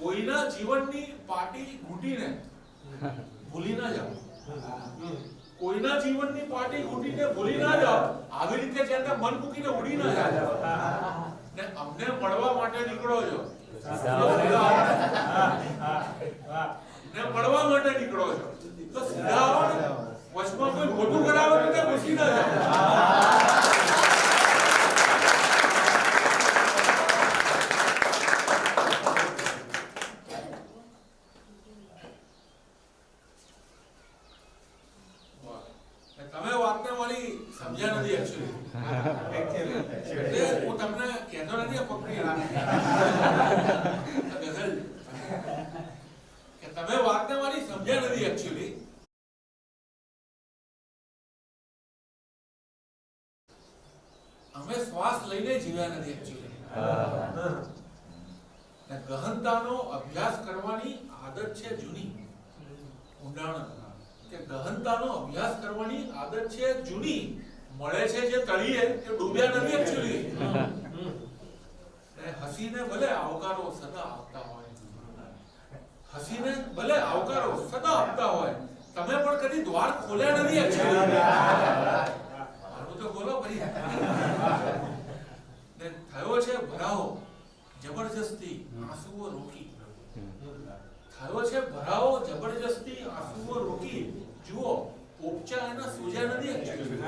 કોઈના જીવનની પાટી ઘૂટીને ભૂલી ના જાઓ. કોઈના જીવનની પાટી ઘૂટીને ભૂલી ના જાઓ. આવી રીતે જેને મન મૂકીને ઉડી ના જાઓ. ને અમને મળવા માટે નીકળો છો. ને મળવા માટે નીકળો છો. તો સીધા વચમાં કોઈ ખોટું કરાવે તો ઘૂસી ના જાઓ ને તમે વાતને વાળી સમજ્યા નથી actually. એટલે હું તમને કહેતો નથી પકડી કે તમે વાતને મારી સમજ્યા નથી એકચ્યુઅલી અમે શ્વાસ લઈને જીવ્યા નથી એકચ્યુઅલી ગહનતાનો અભ્યાસ કરવાની આદત છે જૂની ઊંડાણ કે ગહનતાનો અભ્યાસ કરવાની આદત છે જૂની? મળે છે જે તળીએ તે ડૂબ્યા નથી એક્ચ્યુઅલી હસીને ભલે આવકારો સદા આપતા હોય. હસીને ભલે આવકારો સદા આપતા હોય. તમે પણ કદી દ્વાર ખોલ્યા નથી એક્ચ્યુઅલી મારું તો બોલો ભાઈ. ને થયો છે ભરાવો, જબરજસ્તી આંસુઓ રોકી. થયો છે ભરાવો, જબરજસ્તી આંસુઓ રોકી. જુઓ, પોપચા એના સૂજ્યા નથી actually.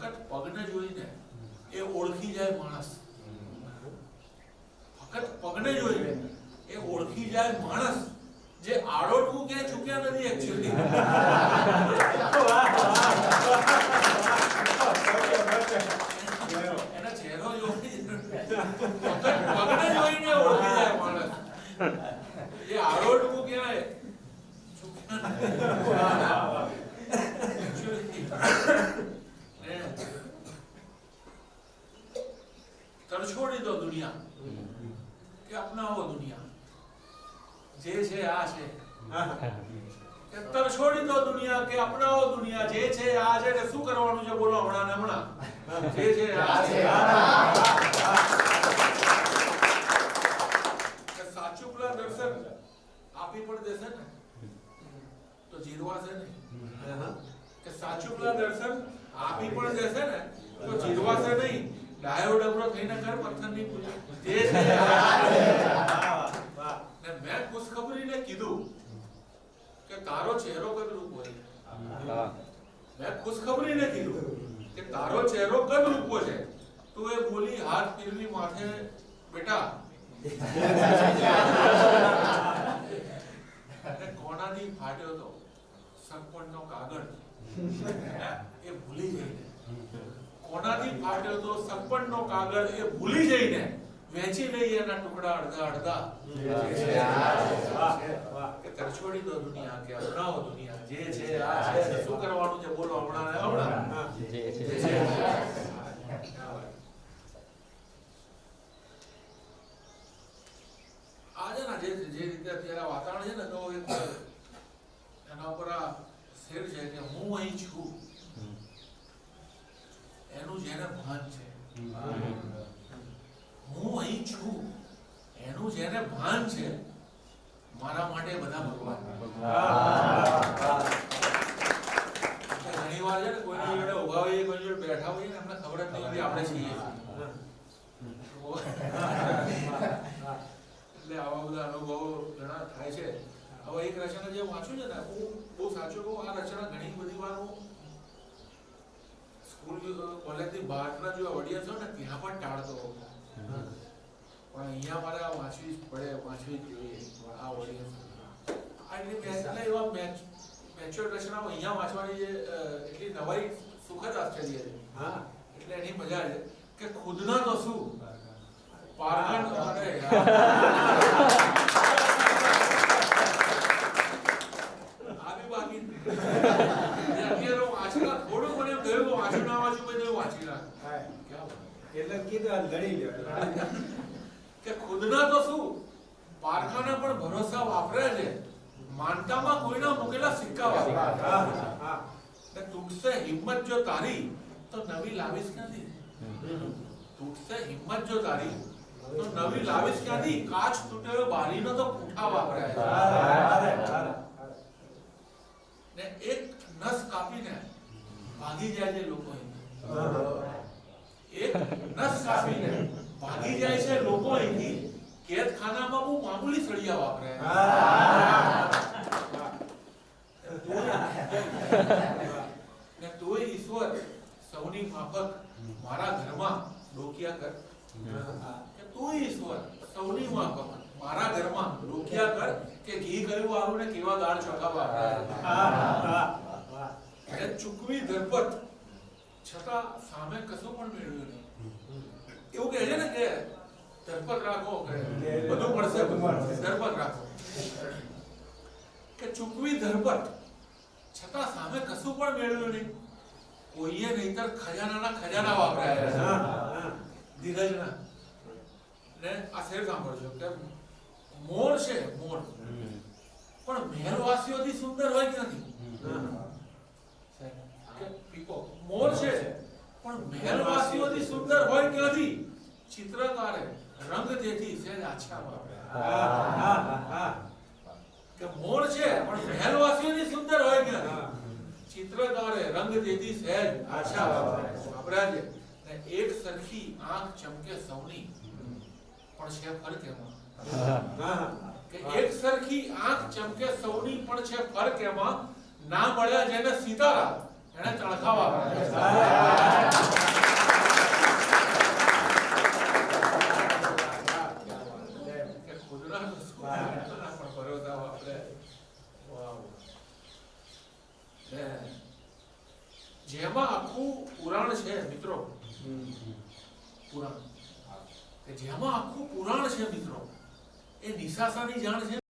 ફક્ત પગને જોઈને એ ઓળખી જાય માણસ. ફક્ત પગને જોઈને એ ઓળખી જાય માણસ. જે આડોટવું કે ચૂક્યા નથી એકચ્યુઅલી એના ચહેરો જોઈને. પગને જોઈને ઓળખી જાય માણસ એ આડોટવું ક્યાંય ચૂક્યા નથી. Actually, ને તરછોડી દો દુનિયા. કે અપનાવો દુનિયા. જે છે આ છે. કે છોડી દો દુનિયા કે અપનાવો દુનિયા. જે છે આ છે ને શું કરવાનું છે? બોલો હમણાં ને હમણાં. જે છે આ છે. કે સાચું પેલા દર્શન. આપી પણ દેશે ને. તો જીરવાશે નહીં કે સાચું પેલા દર્શન. આપી પણ દેશે ને. તો જીરવાશે નહીં. ડાયો ડબરો થઈને કર પથ્થરની પૂજા. તે છે. ને મેં ખુશખબરીને કીધું કે તારો ચહેરો કદરૂપ હોય? મેં ખુશખબરીને કીધું કે તારો ચહેરો કદરૂપો છે તું એ બોલી હાથ પીરની માથે બેટા. કોનાથી ફાટ્યો તો? સંપણનો કાગળ. એ ભૂલી જઈને કોનાથી ફાટ્યો તો સંપણનો કાગળ એ ભૂલી જઈને વેચી લઈ એના ટુકડા અડધા અડધા. કે તરછોડી દો દુનિયા, કે અપનાવો દુનિયા. જે છે, આ છે. શું કરવાનું છે? બોલો હમણાં ને હમણાં જે છે આજે ના જે જે રીતે અત્યારે વાતાવરણ છે ને, તો એક એના ઉપર આ શેર છે કે હું અહીં છું. એનું જેને ભાન છે. હું અહીં છું. એનું જેને ભાન છે. મારા માટે બધા ભગવાન. ઘણી વાર છે ને કોઈની જોડે ઊભા હોઈએ બેઠા હોઈએ ને, એમને ખબર જ આપણે છીએ. એટલે આવા બધા અનુભવો ઘણા થાય છે. હવે એક રચના જે વાંચ્યું છે ને બહુ સાચું કહું, આ રચના ઘણી બધી વાર હું સ્કૂલ કોલેજની બહારના જો ઓડિયન્સ હોય ને ત્યાં પણ ટાળતો પણ અહીંયા મારે આ વાંચવી જ પડે વાંચવી જ જોઈએ આ ઓડિયન્સ એટલે એવા મેચ મેચ્યોર રચનાઓ અહીંયા વાંચવાની જે એટલી નવાઈ સુખદ આશ્ચર્ય છે. એટલે એની મજા છે કે ખુદના તો શું? પારગણ અરે યાર. આ બી બાકી ને અત્યારે હું વાંચેલા થોડું મને એમ થયું કે વાંચું ના વાંચું મેં તો વાંચી નાખ ક્યાં વાત. એટલે કીધું આ લડી ગયો કે ખુદના તો શું? પારખાને પણ ભરોસા વાપરે છે. માનતામાં કોઈના મૂકેલા સિક્કા વાપરે. તૂટશે હિંમત જો તારી તો નવી લાવીશ નથી તૂટશે હિંમત જો તારી તો નવી લાવીશ ક્યાંથી? કાચ તૂટેલો બારીનો તો પૂઠા વાપરાય. ને એક નસ કાપીને ભાગી જાય છે લોકો કાપીને ભાગી જાય છે લોકો અહીંથી. કેદખાનામાં બહુ મામૂલી સળિયા વાપરે. ને તોય ઈશ્વર સૌની માફક મારા ઘરમાં ડોકિયા કર. કે તું ઈશ્વર સૌની માફક મારા ઘરમાં ડોકિયા કર કે ઘી કયું વાળું ને કેવા દાળ એટલે ચૂકવી ધરપત છતાં સામે કશું પણ મેળવ્યું એવું કહે છે ને કે ધરપત રાખો. બધું પડશે ધરપત રાખો. કે ચૂકવી ધરપત છતાં સામે કશું પણ મેળવ્યું નહીં. કોઈએ નહીતર ખજાનાના ખજાના વાપર્યા. ધીરજના ને આ શેર સાંભળજો કે મોર છે મોર. પણ મહેરવાસીઓથી સુંદર હોય કે નથી કે પીકો મોર છે પણ મહેલવાસીઓથી સુંદર હોય કે નથી? ચિત્રકારે રંગ તેથી સહેજ આછા વાપર્યા કે મોર છે પણ મહેલવાસીઓથી સુંદર હોય કે નથી? ચિત્રકારે રંગ તેથી સહેજ આછા વાપર્યા છે. ને એક સરખી આંખ ચમકે સૌની. પણ છે ફરક એમાં? કે એક સરખી આંખ ચમકે સૌની પણ છે ફરક એમાં? ના મળ્યા જેને સિતારા જેમાં આખું પુરાણ છે, મિત્રો. પુરાણ. જેમાં આખું પુરાણ છે, મિત્રો. એ નિશાસાની જાણ છે.